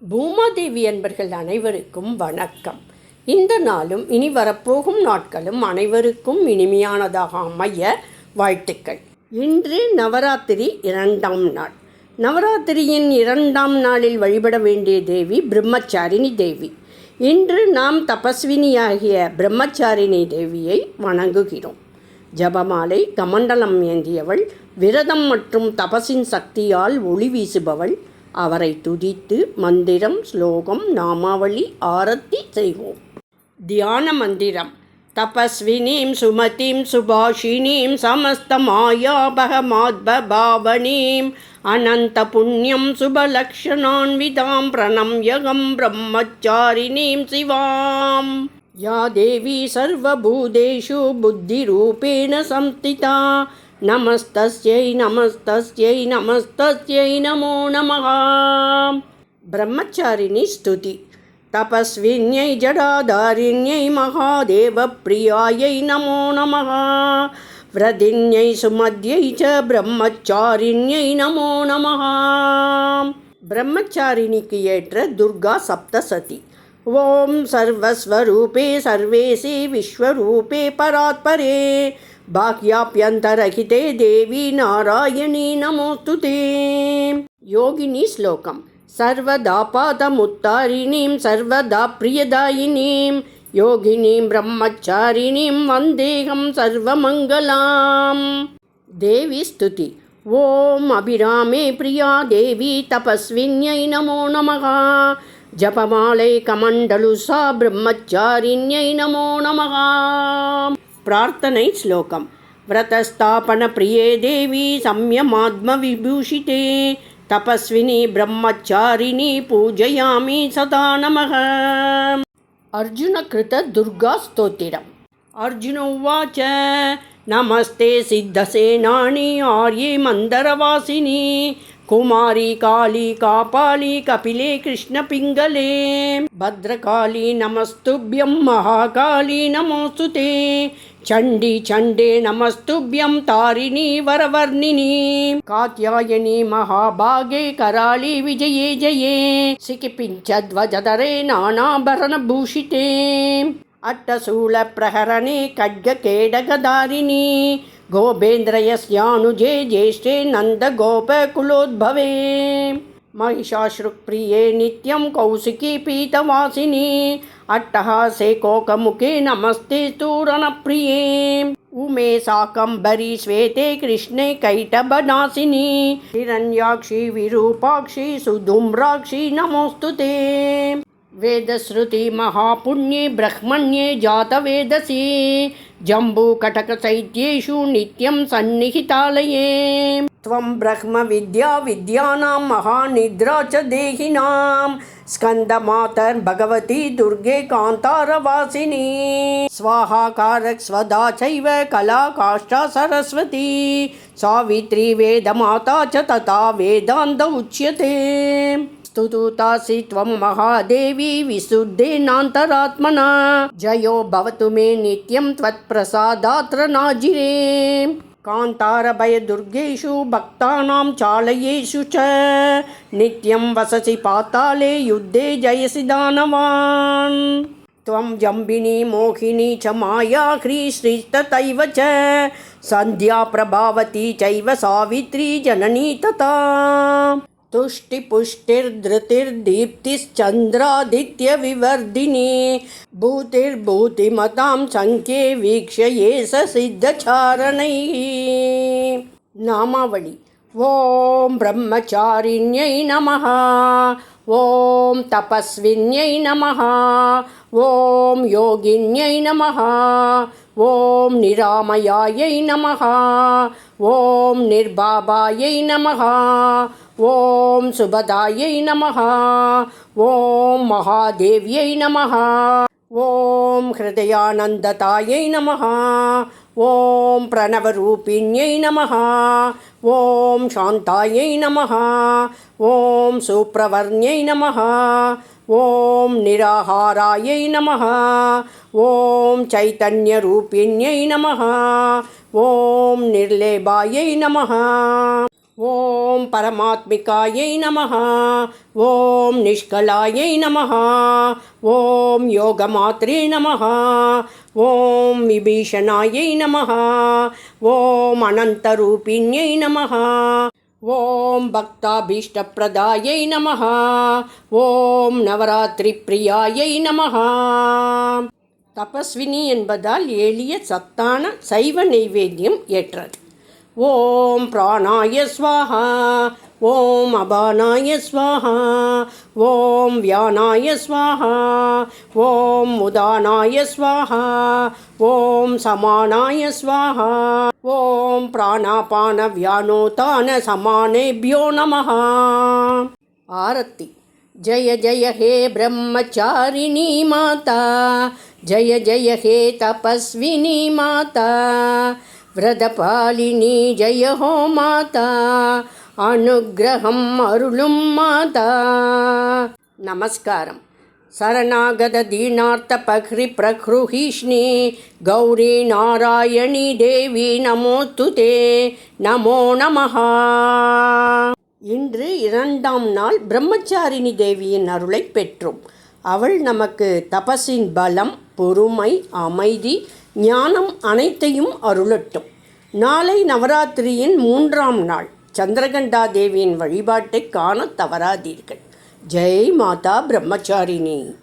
பூமாதேவி என்பர்கள் அனைவருக்கும் வணக்கம். இந்த நாளும் இனி வரப்போகும் நாட்களும் அனைவருக்கும் இனிமையானதாக அமைய வாழ்த்துக்கள். இன்று நவராத்திரி இரண்டாம் நாள். நவராத்திரியின் இரண்டாம் நாளில் வழிபட வேண்டிய தேவி பிரம்மச்சாரிணி தேவி. இன்று நாம் தபஸ்வினியாகிய பிரம்மச்சாரிணி தேவியை வணங்குகிறோம். ஜபமாலை கமண்டலம் ஏந்தியவள் விரதம் மற்றும் தபசின் சக்தியால் ஒளி வீசுபவள் அவரை துதித்து மந்திரம் ஸ்லோகம் நாமாவளி ஆரத்தி செய்வோம் தியான மந்திரம் தபஸ்வினீம் சுமதிம் சுபாஷினீம் சமஸ்தமாயாபகமாத்பபாவனீம் அனந்த புண்ணியம் சுபலக்ஷணான்விதாம் பிரணம்யகம் பிரம்மச்சாரிணீம் சிவாம் या देवी सर्वभूतेषु बुद्धिरूपेण संस्थिता नमस्तस्यै नमस्तस्यै नमस्तस्यै नमो नमः ब्रह्मचारिणी स्तुति तपस्विन्यै जडाधारिण्यै महादेवप्रियायै नमो नमः व्रदिन्यै सुमद्यै च ब्रह्मचारिण्यै नमो नमः பிரம்மச்சாரிணிக்கு ஏற்ற துர்கா சப்தசதி ஓம் சர்வஸ்வரூபே சர்வேசி விஸ்வரூபே பராத்பரே బాహ్యాప్యంతరహితే దేవి నారాయణి నమోస్తుతే యోగిని శ్లోకం సర్వదా పాదముత్తారిణీం సర్వదా ప్రియదాయినీం యోగినీం బ్రహ్మచారిణీం వందేహం సర్వమంగళాం దేవి స్థుతి ఓం అభిరామే ప్రియా దేవి తపస్విన్యై నమో నమ జపమాలైకమండలు సా బ్రహ్మచారిణ్యై నమో నమ பிரார்த்தனை ஸ்லோகம் व्रतस्थापन प्रिये देवी संयमात्मविभूषिते तपस्विनी ब्रह्मचारिणी पूजयामि सदा नमः अर्जुनकृतदुर्गास्तोतिरम् अर्जुन उवाच नमस्ते सिद्धसेनानि आर्ये मन्दरवासिनी కుమారి కాళి కాపాలి కపిలే కృష్ణ పింగలే భద్రకాళి నమస్తుభ్యం మహాకాళి నమోస్తుతే. చండి చండే నమస్తుభ్యం తారిణి వరవర్ణిని. కాత్యాయని మహాభాగే కరాళి విజయే జయే. సికిపించధ్వజదరే నానాభరణ భూషితే. అట్టశూల ప్రహరణి ఖడ్గ కేడగదారిణి गोपेन्द्रयस्यानुजे ज्येष्ठे नन्दगोपकुलोद्भवे। महिषाश्रुप्रिये नित्यं कौशिकी पीतवासिनी। अट्टहासे कोकमुखे नमस्ते स्तूरणप्रिये उमे साकम्बरी श्वेते कृष्णे कैटभनाशिनी हिरण्याक्षी विरूपाक्षी सुधूम्राक्षी नमोऽस्तु ते। वेदश्रुति महापुण्ये ब्रह्मण्ये जातवेदसी। जम्बूकटकचैत्येषु नित्यं सन्निहितालये त्वं ब्रह्मविद्या विद्यानां महानिद्रा च देहिनां स्कन्दमातर्भगवती दुर्गे कान्तारवासिनी। स्वाहाकारक स्वदा चैव कला काष्ठा सरस्वती। सावित्री वेदमाता च तथा वेदान्त उच्यते। स्तुतुतासि त्वं महादेवी विशुद्धेनान्तरात्मना। जयो भवतु मे नित्यं त्वत्प्रसादात्र नाजिरे कान्तारभयदुर्गेषु भक्तानां चालयेषु च। नित्यं वससि पाताले युद्धे जयसि दानवान्। त्वं जम्बिनी मोहिनी च मायाह्री श्रीस्तथैव च। सन्ध्या प्रभावती चैव सावित्री जननी तथा तुष्टिपुष्टिर्धृतिर्दीप्तिश्चन्द्रादित्यविवर्धिनी। भूतिर्भूतिमतां सङ्ख्ये वीक्ष्ये स सिद्धचारणैः। नामावळि ॐ ब्रह्मचारिण्यै नमः। ॐ तपस्विन्यै नमः। ॐ योगिन्यै नमः। ॐ निरामयायै नमः। ॐ निर्बाबायै नमः ఓం శుభదాయై నమ. ఓం మహాదేవ్యై నమ. ఓం హృదయానందతాయై నమ. ఓం ప్రణవరూపిణ్యై నమ. ఓం శాంతాయై నమ. ఓం సుప్రవర్ణ్యై నమ. ఓం నిరాహారాయై నమ. ఓం చైతన్యరూపిణ్యై నమ. ఓం నిర్లేభాయై నమ. ஓம் பரமாத்மிகாயை நமஹா. ஓம் நிஷ்கலாயை நமஹா. ஓம் யோகமாத்ரே நமஹா. ஓம் விபீஷணாயை நமஹா. ஓம் அனந்தரூபிணியை நமஹா. ஓம் பக்தாபீஷ்டப்பிரதாயை நமஹா. ஓம் நவராத்திரி பிரியாயை நமஹா. தபஸ்வினி என்பதால் எளிய சத்தான சைவ நைவேத்தியம் ஏற்றது. ॐ प्राणाय स्वाहा ॐ अबानाय स्वाहा ॐ व्यानाय स्वाहा ॐ मुदानाय स्वाहा ॐ समानाय स्वाहा ॐ प्राणापानव्यानोतानसमानेभ्यो नमः। आरति। जय जय हे ब्रह्मचारिणी माता। जय जय हे तपस्विनी माता। விரதபாலினி ஜெயஹோ மாதா அனுகிரகம் அருளும் மாதா. நமஸ்காரம். சரணாகத தீனார்த்த பஹ்ரி பிரக்ருஹீஷ்ணி கௌரி நாராயணி தேவி நமோத்து தே நமோ நமஹா. இன்று இரண்டாம் நாள் பிரம்மச்சாரிணி தேவியின் அருளை பெற்றோம். அவள் நமக்கு தபசின் பலம் பொறுமை அமைதி ஞானம் அனைத்தையும் அருளட்டும். நாளை நவராத்திரியின் மூன்றாம் நாள். சந்திரகண்டா தேவியின் வழிபாட்டை காண தவறாதீர்கள். ஜெய் மாதா பிரம்மச்சாரிணி.